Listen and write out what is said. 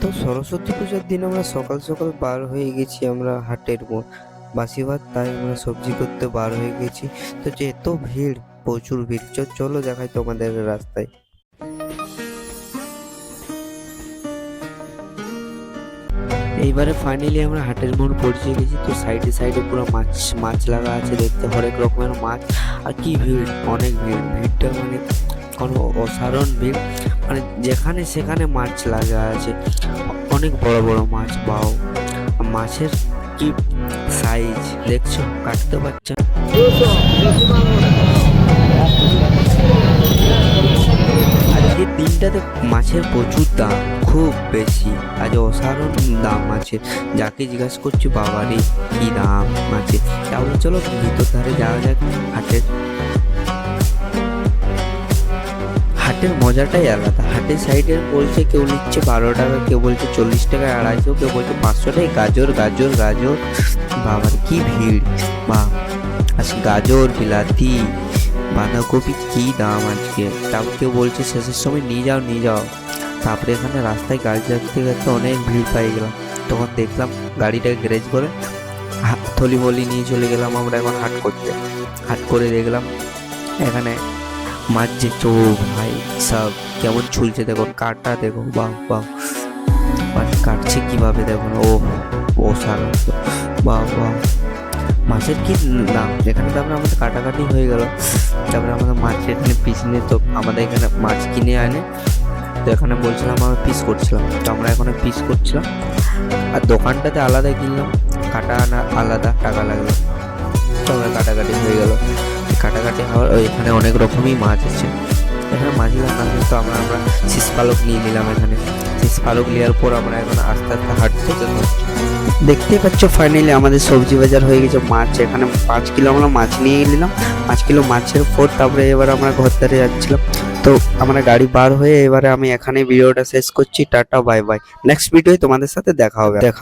তো সরস্বতী পুজোর দিন আমরা সকাল সকাল বার হয়ে গেছি আমরা হাটের বাসি ভাত তাই আমরা সবজি করতে বার হয়ে গেছি। তো যে এত ভিড়, প্রচুর ভিড় চলো দেখাই তোমাদের রাস্তায়। এইবারে ফাইনালি আমরা হাটের মোড় পৌঁছে গেছি। তো সাইডে সাইডে পুরো মাছ মাছ লাগা আছে দেখতে। হরেক রকমের মাছ। আর কি ভিড়, অনেক ভিড়। ভিড়টা মানে কোনো অসাধারণ ভিড়। মানে যেখানে সেখানে মাছ লাগা আছে। অনেক বড় বড় মাছ, বাও। মাছের কি সাইজ দেখছ? কাটতে পারছ। আজকে দিনটাতে মাছের প্রচুর দাম, খুব বেশি। আজ অসাধারণ দাম মাছের যাকে জিজ্ঞাসা করছি, বাবারে, কি দাম মাছের তাহলে চলো ভিতর ধারে যাওয়া যাক, হাটের হাটের মজাটাই আলাদা। হাটের সাইডে বলছে কেউ নিচ্ছে বারো টাকা, কেউ বলছে চল্লিশ টাকা আড়াইশো কেউ বলছে পাঁচশো টাকা। গাজর গাজর গাজর বাবার কি ভিড়। বা আজকে গাজর, বিলাতি, বাঁধাকপি, কি দাম আজকে। তারপর কেউ বলছে শেষের সময় নিয়ে যাও নিয়ে যাও। তারপরে এখানে রাস্তায় গাড়ি যাচ্ছে যাচ্ছে অনেক ভিড় পাই গেলাম। তখন দেখলাম গাড়িটাকে গ্যারেজ করে থলি মলি নিয়ে চলে গেলাম আমরা এখন হাট করতে। হাট করে দেখলাম এখানে যে চো ভাই, সব কেমন ঝুলছে দেখো, কাটা দেখো, বাহ বাহ। মানে কাটছে কীভাবে দেখো ও ও সারা বাহ বাহ। মাছের কি দাম? এখানে তারপরে আমাদের কাটাকাটি হয়ে গেল। তারপরে আমাদের মাছ এখানে পিস নিয়ে তো আমাদের এখানে মাছ কিনে আনে। তো এখানে বলছিলাম আমরা পিস করছিলাম। তো আমরা এখানে পিস করছিলাম। আর দোকানটাতে আলাদা কিনলাম। কাটা আনা আলাদা টাকা লাগল। তো আমরা কাটাকাটি হয়ে গেল। কাটাকাটি হওয়ার এখানে অনেক রকমই মাছ আছে। এখানে মাছগুলোর নাম তো আমরা আমরা শীষ পালক নিয়ে নিলাম এখানে। শীষ পালক নেওয়ার পর আমরা এখন আস্তে আস্তে হাঁটতে দেখতে পাচ্ছ ফাইনালি আমাদের সবজি বাজার হয়ে গেছে মাছ। এখানে পাঁচ কিলো আমরা মাছ নিয়ে নিলাম। পাঁচ কিলো মাছের পর তারপরে এবার আমরা ঘর ধারে যাচ্ছিলাম। তো আমরা গাড়ি বার হয়ে এবারে আমি এখানে ভিডিওটা শেষ করছি। টাটা বাই বাই নেক্সট ভিডিওয় তোমাদের সাথে দেখা হবে। দেখা